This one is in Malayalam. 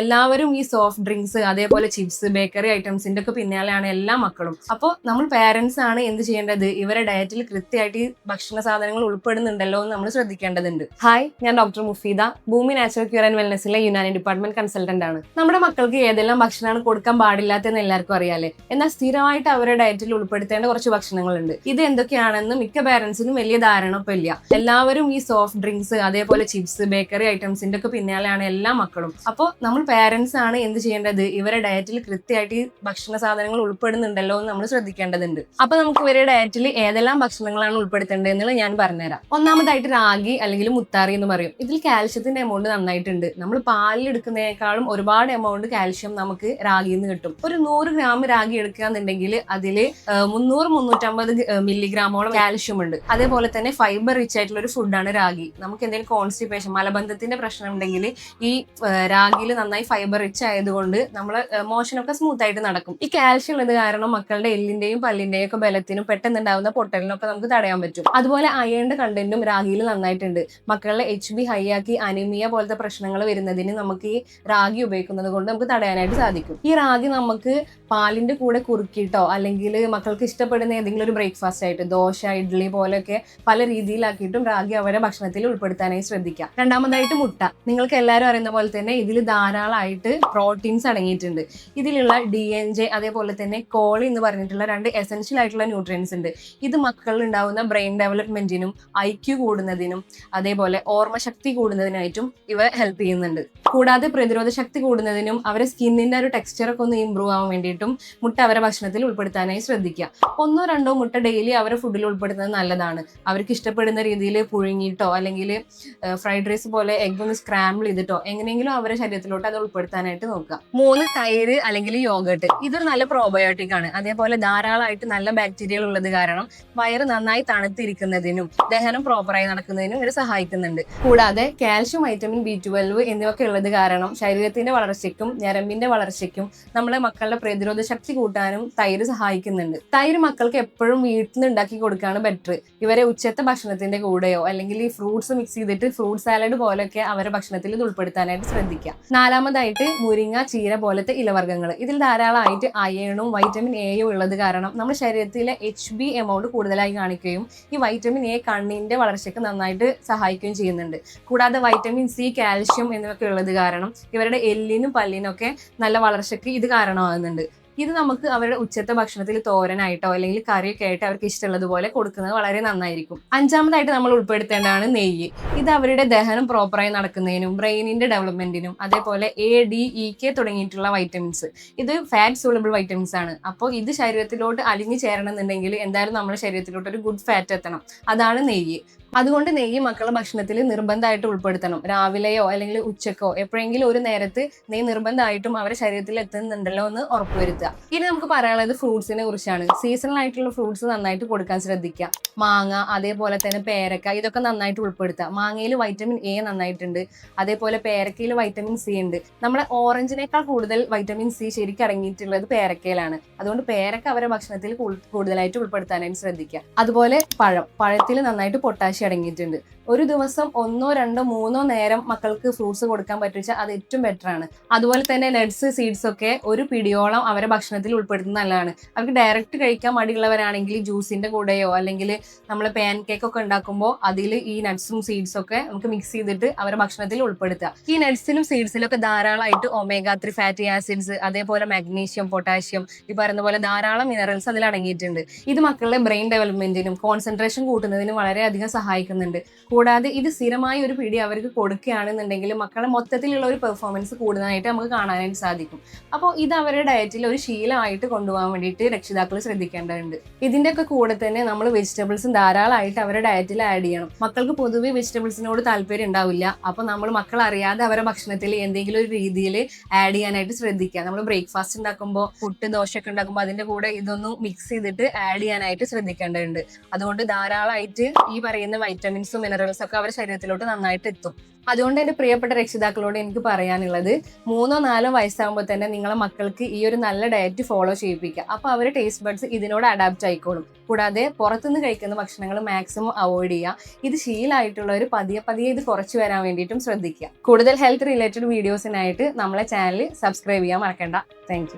എല്ലാവരും ഈ സോഫ്റ്റ് ഡ്രിങ്ക്സ് അതേപോലെ ചിപ്സ് ബേക്കറി ഐറ്റംസിന്റെ ഒക്കെ പിന്നാലെയാണ് എല്ലാ മക്കളും. അപ്പോൾ നമ്മൾ പാരന്റ്സ് ആണ് എന്ത് ചെയ്യേണ്ടത്? ഇവരെ ഡയറ്റിൽ കൃത്യമായിട്ട് ഈ ഭക്ഷണ സാധനങ്ങൾ ഉൾപ്പെടുന്നുണ്ടല്ലോ എന്ന് നമ്മൾ ശ്രദ്ധിക്കേണ്ടതുണ്ട്. ഹായ് ഞാൻ ഡോക്ടർ മുഫീദ. ഭൂമി നാച്ചുറൽ ക്യൂർ ആൻഡ് വെൽനെസ്സിലെ യുനാനി ഡിപ്പാർട്ട്മെന്റ് കൺസൾട്ടന്റ് ആണ്. നമ്മുടെ മക്കൾക്ക് ഏതെല്ലാം ഭക്ഷണമാണ് കൊടുക്കാൻ പാടില്ലാത്തതെന്ന് എല്ലാവർക്കും അറിയാലേ എന്നാൽ സ്ഥിരമായിട്ട് അവരുടെ ഡയറ്റിൽ ഉൾപ്പെടുത്തേണ്ട കുറച്ച് ഭക്ഷണങ്ങളുണ്ട്. ഇത് എന്തൊക്കെയാണെന്ന് മിക്ക പാരന്റ്സിനും വലിയ ഇല്ല. എല്ലാവരും ഈ സോഫ്റ്റ് ഡ്രിങ്ക്സ് അതേപോലെ ചിപ്സ് ബേക്കറി ഐറ്റംസിന്റെ ഒക്കെ പിന്നാലെയാണ് എല്ലാ മക്കളും. അപ്പോൾ നമ്മൾ പാരന്റ്സ് ആണ് എന്ത് ചെയ്യേണ്ടത്? ഇവരെ ഡയറ്റിൽ കൃത്യമായിട്ട് ഭക്ഷണ സാധനങ്ങൾ ഉൾപ്പെടുന്നുണ്ടല്ലോ എന്ന് നമ്മൾ ശ്രദ്ധിക്കേണ്ടതുണ്ട്. അപ്പൊ നമുക്ക് ഇവരുടെ ഡയറ്റിൽ ഏതെല്ലാം ഭക്ഷണങ്ങളാണ് ഉൾപ്പെടുത്തേണ്ടത് എന്നുള്ളത് ഞാൻ പറഞ്ഞുതരാം. ഒന്നാമതായിട്ട് റാഗി അല്ലെങ്കിൽ മുത്താറി എന്ന് പറയും. ഇതിൽ കാൽഷ്യത്തിന്റെ എമൗണ്ട് നന്നായിട്ടുണ്ട്. നമ്മൾ പാലിൽ എടുക്കുന്നതിനേക്കാളും ഒരുപാട് എമൗണ്ട് കാൽഷ്യം നമുക്ക് റാഗിയിൽ നിന്ന് കിട്ടും. ഒരു നൂറ് ഗ്രാം റാഗി എടുക്കുക എന്നുണ്ടെങ്കിൽ അതിൽ മുന്നൂറ് മുന്നൂറ്റമ്പത് മില്ലിഗ്രാമോളം കാൽഷ്യം ഉണ്ട്. അതേപോലെ തന്നെ ഫൈബർ റിച്ച് ആയിട്ടുള്ള ഒരു ഫുഡാണ് റാഗി. നമുക്ക് എന്തെങ്കിലും കോൺസ്റ്റിപ്പേഷൻ മലബന്ധത്തിന്റെ പ്രശ്നം ഉണ്ടെങ്കിൽ ഈ രാഗിയിൽ നന്നായി ഫൈബർ റിച്ച് ആയതുകൊണ്ട് നമ്മൾ മോഷനൊക്കെ സ്മൂത്ത് ആയിട്ട് നടക്കും. ഈ കാൽഷ്യം ഉള്ളത് കാരണം മക്കളുടെ എല്ലിന്റെയും പല്ലിന്റെയും ഒക്കെ ബലത്തിനും പെട്ടെന്ന് ഉണ്ടാകുന്ന പൊട്ടലിനൊക്കെ നമുക്ക് തടയാൻ പറ്റും. അതുപോലെ അയേണ്ട കണ്ടന്റും രാഗിയിൽ നന്നായിട്ടുണ്ട്. മക്കളുടെ എച്ച് ബി ഹൈ ആക്കി അനിമിയ പോലത്തെ പ്രശ്നങ്ങൾ വരുന്നതിന് നമുക്ക് ഈ റാഗി ഉപയോഗിക്കുന്നത് കൊണ്ട് നമുക്ക് തടയാനായിട്ട് സാധിക്കും. ഈ റാഗി നമുക്ക് പാലിന്റെ കൂടെ കുറുക്കിയിട്ടോ അല്ലെങ്കിൽ മക്കൾക്ക് ഇഷ്ടപ്പെടുന്ന ഏതെങ്കിലും ഒരു ബ്രേക്ക്ഫാസ്റ്റ് ആയിട്ട് ദോശ ഇഡ്ഡലി പോലെയൊക്കെ പല രീതിയിലാക്കിയിട്ടും റാഗി അവരെ ഭക്ഷണത്തിൽ ഉൾപ്പെടുത്താനായി ശ്രദ്ധിക്കാം. രണ്ടാമതായിട്ട് മുട്ട. നിങ്ങൾക്ക് എല്ലാവരും അറിയുന്ന പോലെ തന്നെ ഇതിൽ ധാരാളമായിട്ട് പ്രോട്ടീൻസ് അടങ്ങിയിട്ടുണ്ട്. ഇതിലുള്ള ഡി എൻ ജെ അതേപോലെ തന്നെ കോളി എന്ന് പറഞ്ഞിട്ടുള്ള രണ്ട് എസെൻഷ്യൽ ആയിട്ടുള്ള ന്യൂട്രിയൻസ് ഉണ്ട്. ഇത് മക്കളിൽ ഉണ്ടാകുന്ന ബ്രെയിൻ ഡെവലപ്മെന്റിനും ഐ ക്യു കൂടുന്നതിനും അതേപോലെ ഓർമ്മശക്തി കൂടുന്നതിനായിട്ടും ഇവ ഹെൽപ്പ് ചെയ്യുന്നുണ്ട്. കൂടാതെ പ്രതിരോധ ശക്തി കൂടുന്നതിനും അവരെ സ്കിന്നിന്റെ ഒരു ടെക്സ്ചർ ഒക്കെ ഒന്ന് ഇമ്പ്രൂവ് ആവാൻ വേണ്ടിയിട്ടും മുട്ട അവരെ ഭക്ഷണത്തിൽ ഉൾപ്പെടുത്താനായി ശ്രദ്ധിക്കുക. ഒന്നോ രണ്ടോ മുട്ട ഡെയിലി അവരെ ഫുഡിൽ ഉൾപ്പെടുത്തുന്നത് നല്ലതാണ്. അവർക്ക് ഇഷ്ടപ്പെടുന്ന രീതിയിൽ പുഴുങ്ങിയിട്ടോ അല്ലെങ്കിൽ ഫ്രൈഡ് റൈസ് പോലെ എഗ് ഒന്ന് സ്ക്രാമ്പിൾ ചെയ്തിട്ടോ എങ്ങനെയെങ്കിലും അവരെ ശരീരത്തിലോട്ട് അത് ഉൾപ്പെടുത്താനായിട്ട് നോക്കുക. മൂന്ന് തൈര് അല്ലെങ്കിൽ യോഗട്ട്. ഇതൊരു നല്ല പ്രോബയോട്ടിക് ആണ്. അതേപോലെ ധാരാളമായിട്ട് നല്ല ബാക്ടീരിയകൾ ഉള്ളത് കാരണം വയറ് നന്നായി തണുത്തിരിക്കുന്നതിനും ദഹനം പ്രോപ്പറായി നടക്കുന്നതിനും ഇത് സഹായിക്കുന്നുണ്ട്. കൂടാതെ കാൽഷ്യം വൈറ്റമിൻ ബി ട്വൽവ് എന്നിവയൊക്കെ ഉള്ളത് കാരണം ശരീരത്തിന്റെ വളർച്ചയ്ക്കും ഞരമ്പിന്റെ വളർച്ചയ്ക്കും നമ്മുടെ മക്കളുടെ പ്രതിരോധ ശക്തി കൂട്ടാനും തൈര് സഹായിക്കുന്നുണ്ട്. തൈര് മക്കൾക്ക് എപ്പോഴും വീട്ടിൽ നിന്ന് ഉണ്ടാക്കി കൊടുക്കുകയാണ് ബെറ്റർ ഇവരെ ഉച്ചത്തെ ഭക്ഷണത്തിന്റെ കൂടെയോ അല്ലെങ്കിൽ ഈ ഫ്രൂട്ട്സ് മിക്സ് ചെയ്തിട്ട് ഫ്രൂട്ട് സാലഡ് പോലെയൊക്കെ അവരുടെ ഭക്ഷണത്തിൽ ഇത് ഉൾപ്പെടുത്താനായിട്ട് ശ്രദ്ധിക്കുക. നാലാമതായിട്ട് മുരിങ്ങ ചീര പോലത്തെ ഇലവർഗങ്ങൾ ഇതിൽ ധാരാളമായിട്ട് അയണും വൈറ്റമിൻ എയും ഉള്ളത് കാരണം നമ്മുടെ ശരീരത്തിലെ എച്ച് ബി എമൗണ്ട് കൂടുതലായി കാണിക്കുകയും ഈ വൈറ്റമിൻ എ കണ്ണിന്റെ വളർച്ചയ്ക്ക് നന്നായിട്ട് സഹായിക്കുകയും ചെയ്യുന്നുണ്ട്. കൂടാതെ വൈറ്റമിൻ സി കാൽഷ്യം എന്നിവയൊക്കെ ഉള്ളത് കാരണം ഇവരുടെ എല്ലിനും പല്ലിനും ഒക്കെ നല്ല വളർച്ചയ്ക്ക് ഇത് കാരണമാകുന്നുണ്ട്. ഇത് നമുക്ക് അവരുടെ ഉച്ചത്തെ ഭക്ഷണത്തിൽ തോരനായിട്ടോ അല്ലെങ്കിൽ കറിയൊക്കെ ആയിട്ട് അവർക്ക് ഇഷ്ടമുള്ളതുപോലെ കൊടുക്കുന്നത് വളരെ നന്നായിരിക്കും. അഞ്ചാമതായിട്ട് നമ്മൾ ഉൾപ്പെടുത്തേണ്ടതാണ് നെയ്യ്. ഇത് അവരുടെ ദഹനം പ്രോപ്പറായി നടക്കുന്നതിനും ബ്രെയിനിന്റെ ഡെവലപ്മെന്റിനും അതേപോലെ എ ഡി ഇ കെ തുടങ്ങിയിട്ടുള്ള വൈറ്റമിൻസ് ഇത് ഫാറ്റ് സൂളബിൾ വൈറ്റമിൻസ് ആണ്. അപ്പോൾ ഇത് ശരീരത്തിലോട്ട് അലിഞ്ഞു ചേരണമെന്നുണ്ടെങ്കിൽ എന്തായാലും നമ്മുടെ ശരീരത്തിലോട്ട് ഒരു ഗുഡ് ഫാറ്റ് എത്തണം. അതാണ് നെയ്യ്. അതുകൊണ്ട് നെയ്യ് മക്കളുടെ ഭക്ഷണത്തിൽ നിർബന്ധമായിട്ട് ഉൾപ്പെടുത്തണം. രാവിലെയോ അല്ലെങ്കിൽ ഉച്ചക്കോ എപ്പോഴെങ്കിലും ഒരു നേരത്ത് നെയ്യ് നിർബന്ധമായിട്ടും അവരുടെ ശരീരത്തിൽ എത്തുന്നുണ്ടല്ലോ എന്ന് ഉറപ്പുവരുത്തുക. ഇനി നമുക്ക് പറയാനുള്ളത് ഫ്രൂട്ട്സിനെ കുറിച്ചാണ്. സീസണൽ ആയിട്ടുള്ള ഫ്രൂട്ട്സ് നന്നായിട്ട് കൊടുക്കാൻ ശ്രദ്ധിക്കുക. മാങ്ങ അതേപോലെ തന്നെ പേരക്ക ഇതൊക്കെ നന്നായിട്ട് ഉൾപ്പെടുത്തുക. മാങ്ങയിൽ വൈറ്റമിൻ എ നന്നായിട്ടുണ്ട്. അതേപോലെ പേരക്കയിൽ വൈറ്റമിൻ സി ഉണ്ട്. നമ്മുടെ ഓറഞ്ചിനേക്കാൾ കൂടുതൽ വൈറ്റമിൻ സി ശരിക്കും അടങ്ങിയിട്ടുള്ളത് പേരക്കയിലാണ്. അതുകൊണ്ട് പേരക്ക അവരുടെ ഭക്ഷണത്തിൽ കൂടുതലായിട്ട് ഉൾപ്പെടുത്താനായിട്ട് ശ്രദ്ധിക്കുക. അതുപോലെ പഴം. പഴത്തിൽ നന്നായിട്ട് പൊട്ടാഷ്യം അടങ്ങിയിട്ടുണ്ട്. ഒരു ദിവസം ഒന്നോ രണ്ടോ മൂന്നോ നേരം മക്കൾക്ക് ഫ്രൂട്ട്സ് കൊടുക്കാൻ പറ്റുവെച്ചാൽ അത് ഏറ്റവും ബെറ്റർ ആണ്. അതുപോലെ തന്നെ നട്സ് സീഡ്സ് ഒക്കെ ഒരു പിടിയോളം അവരെ ഭക്ഷണത്തിൽ ഉൾപ്പെടുത്തുന്നത് നല്ലതാണ്. അവർക്ക് ഡയറക്റ്റ് കഴിക്കാൻ മടിയുള്ളവരാണെങ്കിൽ ജ്യൂസിന്റെ കൂടെയോ അല്ലെങ്കിൽ നമ്മൾ പാൻ കേക്ക് ഒക്കെ ഉണ്ടാക്കുമ്പോൾ അതിൽ ഈ നട്ട്സും സീഡ്സും ഒക്കെ നമുക്ക് മിക്സ് ചെയ്തിട്ട് അവരുടെ ഭക്ഷണത്തിൽ ഉൾപ്പെടുത്തുക. ഈ നട്ട്സിലും സീഡ്സിലും ഒക്കെ ധാരാളമായിട്ട് ഒമേഗ ത്രീ ഫാറ്റി ആസിഡ്സ് അതേപോലെ മാഗ്നീഷ്യം പൊട്ടാഷ്യം ഈ പറയുന്ന പോലെ ധാരാളം മിനറൽസ് അതിൽ അടങ്ങിയിട്ടുണ്ട്. ഇത് മക്കളുടെ ബ്രെയിൻ ഡെവലപ്മെന്റിനും കോൺസെൻട്രേഷൻ കൂട്ടുന്നതിനും വളരെയധികം സഹായിക്കുന്നുണ്ട്. കൂടാതെ ഇത് സ്ഥിരമായി ഒരു പിടി അവർക്ക് കൊടുക്കുകയാണെന്നുണ്ടെങ്കിൽ മക്കളെ മൊത്തത്തിലുള്ള ഒരു പെർഫോമൻസ് കൂടുതലായിട്ട് നമുക്ക് കാണാനായിട്ട് സാധിക്കും. അപ്പോൾ ഇത് അവരുടെ ഡയറ്റിൽ ഒരു ശീലമായിട്ട് കൊണ്ടുപോകാൻ വേണ്ടിയിട്ട് രക്ഷിതാക്കൾ ശ്രദ്ധിക്കേണ്ടതുണ്ട്. ഇതിന്റെ ഒക്കെ കൂടെ തന്നെ നമ്മൾ വെജിറ്റബിൾസും ധാരാളമായിട്ട് അവരുടെ ഡയറ്റിൽ ആഡ് ചെയ്യണം. മക്കൾക്ക് പൊതുവേ വെജിറ്റബിൾസിനോട് താല്പര്യം ഉണ്ടാവില്ല. അപ്പോൾ നമ്മൾ മക്കൾ അറിയാതെ അവരുടെ ഭക്ഷണത്തിൽ എന്തെങ്കിലും ഒരു രീതിയിൽ ആഡ് ചെയ്യാനായിട്ട് ശ്രദ്ധിക്കുക. നമ്മൾ ബ്രേക്ക്ഫാസ്റ്റ് ഉണ്ടാക്കുമ്പോൾ പുട്ട് ദോശയൊക്കെ ഉണ്ടാക്കുമ്പോൾ അതിന്റെ കൂടെ ഇതൊന്നും മിക്സ് ചെയ്തിട്ട് ആഡ് ചെയ്യാനായിട്ട് ശ്രദ്ധിക്കേണ്ടതുണ്ട്. അതുകൊണ്ട് ധാരാളമായിട്ട് ഈ പറയുന്ന വൈറ്റമിൻസും മിനറൽസും ഒക്കെ അവരുടെ ശരീരത്തിലോട്ട് നന്നായിട്ട് എത്തും. അതുകൊണ്ട് എന്റെ പ്രിയപ്പെട്ട രക്ഷിതാക്കളോട് എനിക്ക് പറയാനുള്ളത് മൂന്നോ നാലോ വയസ്സാകുമ്പോൾ തന്നെ നിങ്ങളെ മക്കൾക്ക് ഈ ഒരു നല്ല ഡയറ്റ് ഫോളോ ചെയ്യിപ്പിക്കുക. അപ്പോൾ അവരുടെ ടേസ്റ്റ് ബഡ്സ് ഇതിനോട് അഡാപ്റ്റ് ആയിക്കോളും. കൂടാതെ പുറത്തുനിന്ന് കഴിക്കുന്ന ഭക്ഷണങ്ങൾ മാക്സിമം അവോയ്ഡ് ചെയ്യുക. ഇത് ശീലമായിട്ടുള്ളവർ പതിയെ പതിയെ ഇത് കുറച്ച് വരാൻ വേണ്ടിയിട്ടും ശ്രദ്ധിക്കുക. കൂടുതൽ ഹെൽത്ത് റിലേറ്റഡ് വീഡിയോസിനായിട്ട് നമ്മളെ ചാനൽ സബ്സ്ക്രൈബ് ചെയ്യാൻ മറക്കണ്ട. താങ്ക്